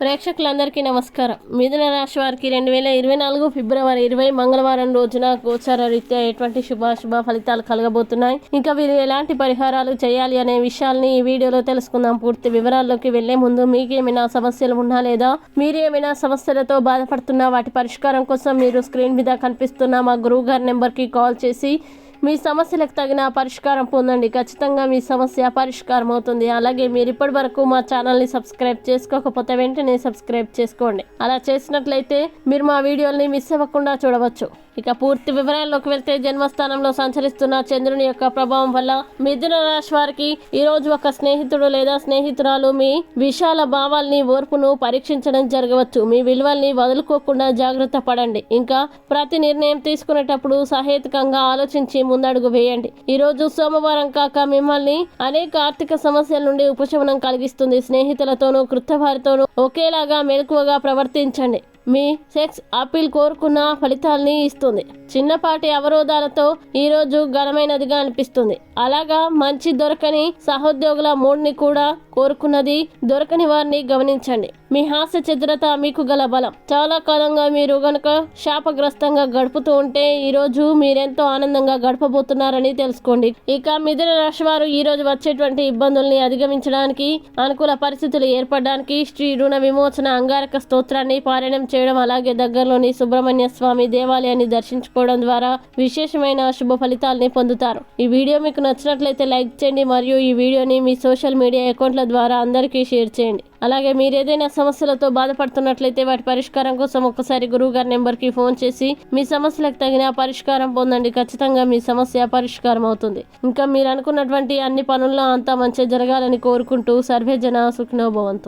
ప్రేక్షకులందరికీ నమస్కారం. మిథున రాశి వారికి రెండు వేల ఇరవై నాలుగు ఫిబ్రవరి ఇరవై మంగళవారం రోజున గోచార రీత్యా ఎటువంటి శుభాశుభ ఫలితాలు కలగబోతున్నాయి. ఇంకా వీరు ఎలాంటి పరిహారాలు చేయాలి అనే విషయాల్ని ఈ వీడియోలో తెలుసుకుందాం. పూర్తి వివరాల్లోకి వెళ్ళే ముందు మీకు ఏమైనా సమస్యలు ఉన్నా లేదా మీరు ఏమైనా సమస్యలతో బాధపడుతున్నా వాటి పరిష్కారం కోసం మీరు స్క్రీన్ మీద కనిపిస్తున్న మా గురువు గారి నెంబర్కి కాల్ చేసి మీ సమస్యలకు తగిన పరిష్కారం పొందండి. ఖచ్చితంగా మీ సమస్య పరిష్కారం అవుతుంది. అలాగే మీరు ఇప్పటి వరకు మా ఛానల్ని సబ్స్క్రైబ్ చేసుకోకపోతే వెంటనే సబ్స్క్రైబ్ చేసుకోండి. అలా చేసినట్లయితే మీరు మా వీడియోల్ని మిస్ అవ్వకుండా చూడవచ్చు. ఇక పూర్తి వివరాల్లోకి వెళ్తే జన్మస్థానంలో సంచరిస్తున్న చంద్రుని యొక్క ప్రభావం వల్ల మిథున రాశి వారికి ఈ రోజు ఒక స్నేహితుడు లేదా స్నేహితురాలు మీ విశాల భావాల్ని ఓర్పును పరీక్షించడం జరగవచ్చు. మీ విలువల్ని వదులుకోకుండా జాగ్రత్త పడండి. ఇంకా ప్రతి నిర్ణయం తీసుకునేటప్పుడు సహేతుకంగా ఆలోచించి ముందడుగు వేయండి. ఈ రోజు సోమవారం కాక మిమ్మల్ని అనేక ఆర్థిక సమస్యల నుండి ఉపశమనం కలిగిస్తుంది. స్నేహితులతోనూ కృత వారితోనూ ఒకేలాగా మెలకువగా ప్రవర్తించండి. మీ సెక్స్ అప్పీల్ కోరుకున్న ఫలితాల్ని ఇస్తుంది. చిన్నపాటి అవరోధాలతో ఈరోజు ఘనమైనదిగా అనిపిస్తుంది. అలాగా మంచి దొరకని సహోద్యోగుల మూడ్ని కూడా కోరుకున్నది దొరకని వారిని గమనించండి. మీ హాస్య చిత్రత మీకు గల బలం. చాలా కాలంగా మీరు గనక శాపగ్రస్తంగా గడుపుతూ ఉంటే ఈ రోజు మీరెంతో ఆనందంగా గడపబోతున్నారని తెలుసుకోండి. ఇక మిథున రాశి వారు ఈ రోజు వచ్చేటువంటి ఇబ్బందుల్ని అధిగమించడానికి అనుకూల పరిస్థితులు ఏర్పడడానికి శ్రీ రుణ విమోచన అంగారక స్తోత్రాన్ని పారాయణం చేయడం అలాగే దగ్గరలోని సుబ్రహ్మణ్య స్వామి దేవాలయాన్ని దర్శించుకోవడం ద్వారా విశేషమైన శుభ ఫలితాలని పొందుతారు. ఈ వీడియో మీకు నచ్చినట్లయితే లైక్ చేయండి మరియు ఈ వీడియోని మీ సోషల్ మీడియా అకౌంట్ల ద్వారా అందరికీ షేర్ చేయండి. అలాగే మీరు ఏదైనా సమస్యలతో బాధపడుతున్నట్లయితే వాటి పరిష్కారం కోసం ఒక్కసారి గురువుగారి నెంబర్కి ఫోన్ చేసి మీ సమస్యలకు తగిన పరిష్కారం పొందండి. ఖచ్చితంగా మీ సమస్య పరిష్కారం అవుతుంది. ఇంకా మీరు అనుకున్నటువంటి అన్ని పనుల్లో అంతా మంచి జరగాలని కోరుకుంటూ సర్వే జన సుఖినోభవంతు.